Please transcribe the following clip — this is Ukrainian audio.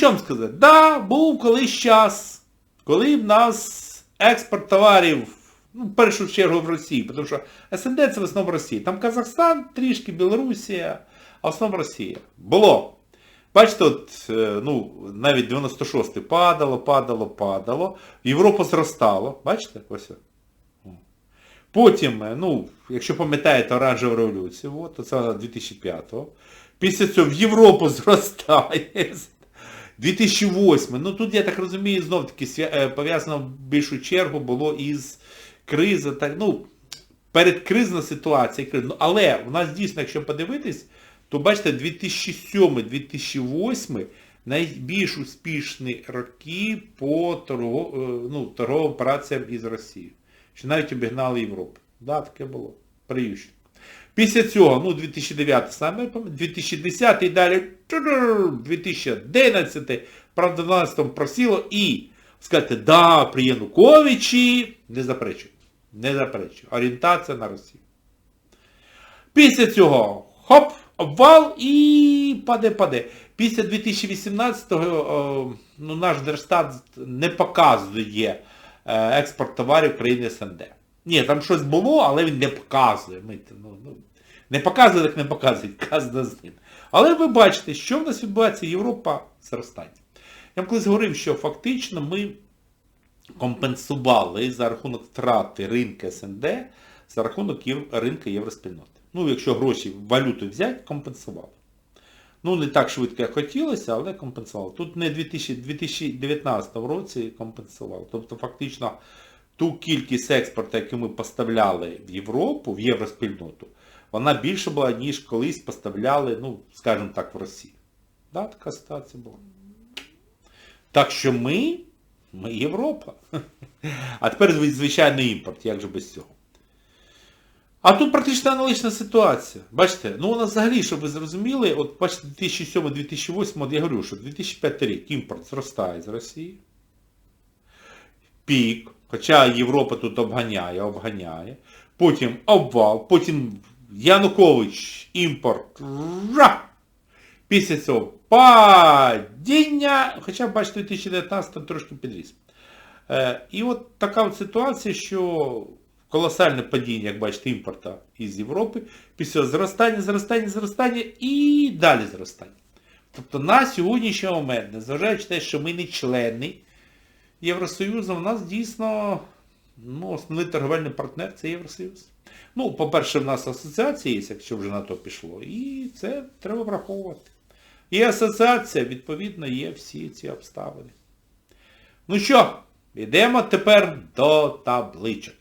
Що вам сказати? Да, був колись час, коли в нас експорт товарів, ну, в першу чергу в Росії, тому що СНД це в основному Росія. Там Казахстан, трішки Білорусія, а в основному Росія. Було. Бачите, от, е, ну, навіть 96-й падало, падало, падало. Європа зростало. Бачите? Ось. Потім, е, ну, якщо пам'ятаєте оранжеву революцію, от, це 2005-го. Після цього в Європу зростає. 2008. Ну тут, я так розумію, знов таки е, пов'язано в більшу чергу було із кризи. Так, ну, передкризна ситуація. Ну, але у нас дійсно, якщо подивитись, то бачите, 2007-2008 найбільш успішні роки по торго, е, ну, торговим операціям із Росією. Що навіть обігнали Європу. Да, таке було. При Ющенку. Після цього, ну 2009 саме, 2010 і далі, 2011, правда в 2012 просіло і сказати, да, при Януковичі, не заперечую, не заперечую, орієнтація на Росію. Після цього, хоп, обвал і паде-паде. Після 2018-го ну, наш Держстат не показує е, експорт товарів країни СНД. Ні, там щось було, але він не показує. Ми, ну, ну, не показує, так не показує, казна з ним. Але ви бачите, що в нас відбувається Європа зростання. Я вам колись говорив, що фактично ми компенсували за рахунок втрати ринку СНД за рахунок ринку євроспільноти. Ну, якщо гроші валюту взяти, компенсували. Ну, не так швидко, як хотілося, але компенсували. Тут не 2000, 2019 році компенсували. Тобто, фактично, ту кількість експорту, яку ми поставляли в Європу, в євроспільноту, вона більше була, ніж колись поставляли, ну, скажімо так, в Росію. Да, така ситуація була. Так що ми, ми Європа. А тепер, звичайно, імпорт, як же без цього. А тут практично аналогічна ситуація. Бачите, ну у нас взагалі, щоб ви зрозуміли, от бачите, 2007-2008, от я говорю, що 2005 рік імпорт зростає з Росії. Пік, хоча Європа тут обганяє, обганяє. Потім обвал, потім Янукович, імпорт. Жа! Після цього падіння, хоча, бачите, 2019 трошки підріс. Е, і от така ситуація, що колосальне падіння, як бачите, імпорта із Європи, після зростання, зростання, зростання і далі зростання. Тобто на сьогоднішній момент, незважаючи те, що ми не члени Євросоюзу, у нас дійсно ну, основний торговельний партнер це Євросоюз. Ну, по-перше, в нас асоціація є, якщо вже на то пішло, і це треба враховувати. І асоціація, відповідно, є всі ці обставини. Ну що, йдемо тепер до табличок.